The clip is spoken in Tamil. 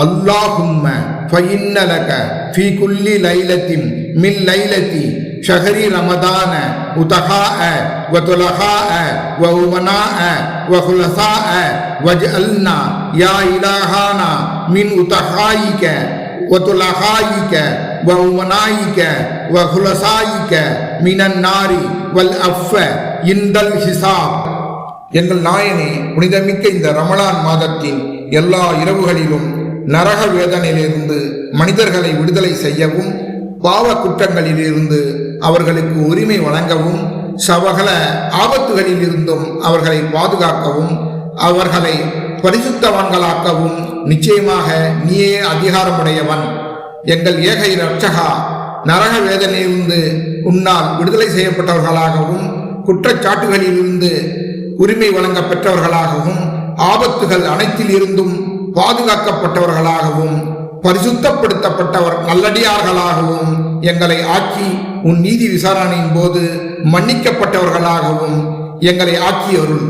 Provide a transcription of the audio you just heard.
اللهم فإن لك في كل ليلة من ليلة شهر رمضان أتقاء وطلقاء وأمناء وخلصاء واجعلنا يا إلهنا من أتقائك وطلقائك وأمنائك وخلصائك من النار والأف عند الحساب எங்கள் நாயனே புனிதமிக்க இந்த ரமலான் மாதத்தின் எல்லா இரவுகளிலும் நரக வேதனையிலிருந்து மனிதர்களை விடுதலை செய்யவும் பாவ குற்றங்களிலிருந்து அவர்களுக்கு உரிமை வழங்கவும் சவகல ஆபத்துகளிலிருந்தும் அவர்களை பாதுகாக்கவும் அவர்களை பரிசுத்தவான்களாக்கவும் நிச்சயமாக நீயே அதிகாரமுடையவன். எங்கள் ஏக இரட்சகா நரக வேதனையிலிருந்து உன்னால் விடுதலை செய்யப்பட்டவர்களாகவும் குற்றச்சாட்டுகளிலிருந்து உரிமை வழங்க பெற்றவர்களாகவும் ஆபத்துகள் அனைத்தில் இருந்தும் பாதுகாக்கப்பட்டவர்களாகவும் பரிசுத்தப்படுத்தப்பட்டவர் நல்லடியார்களாகவும் எங்களை ஆக்கி உன் நீதி விசாரணையின் போது மன்னிக்கப்பட்டவர்களாகவும் எங்களை ஆக்கியருள்.